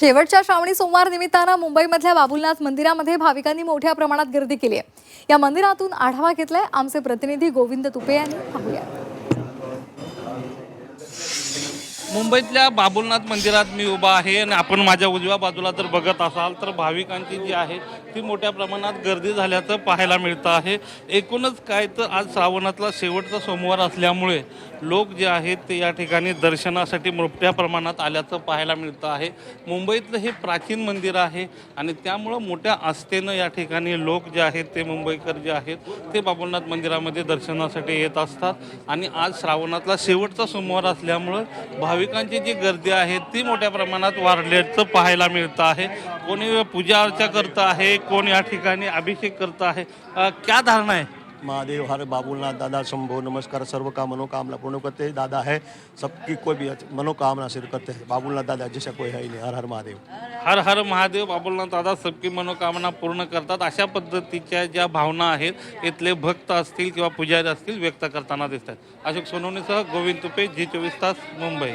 शेवटच्या श्रावणी सोमवार निमित्तानं मुंबईमधल्या बाबुलनाथ मंदिरामध्ये भाविकांनी मोठ्या प्रमाणात गर्दी केली आहे. या मंदिरातून आढावा घेतलाय आमचे प्रतिनिधी गोविंद तुपे यांनी. पाहूया मुंबईतल्या बाबुलनाथ मंदिरात मी उभा आहे आणि आपण माझ्या उजव्या बाजूला जर बघत असाल तर भाविकांची जी आहे ती मोठ्या प्रमाणात गर्दी झाल्याचं पाहायला मिळतं आहे. एकूणच काय तर आज श्रावणातला शेवटचा सोमवार असल्यामुळे लोक जे आहेत ते या ठिकाणी दर्शनासाठी मोठ्या प्रमाणात आल्याचं पाहायला मिळतं आहे. मुंबईतलं हे प्राचीन मंदिर आहे आणि त्यामुळं मोठ्या आस्थेनं या ठिकाणी लोक जे आहेत ते मुंबईकर जे आहेत ते बाबुलनाथ मंदिरामध्ये दर्शनासाठी येत असतात. आणि आज श्रावणातला शेवटचा सोमवार असल्यामुळं भाविक भाविकांची जी गर्दी आहे ती मोठ्या प्रमाणात वाढल्याचं पाहायला मिळतं आहे. कोणी पूजा अर्चा करतं आहे कोण या ठिकाणी अभिषेक करत आहे. अ, क्या धारणा आहे? महादेव हर बाबूलनाथ दादा शंभो नमस्कार सर्व का मनोकामना पूर्ण करते. हैं दादा है सबकी कोई भी मनोकामना सिर करते हैं। बाबूलनाथ दादा जैसा कोई है ही नहीं। हर हर महादेव। हर हर महादेव बाबुलनाथ दादा सबकी मनोकामना पूर्ण करतात. अशा पद्धतीच्या ज्या भावना आहेत इथले भक्त असतील किंवा पुजारी असतील व्यक्त करताना दिसतात. अशोक सोनवणेसह गोविंद तुपे जी चोवीस तास मुंबई.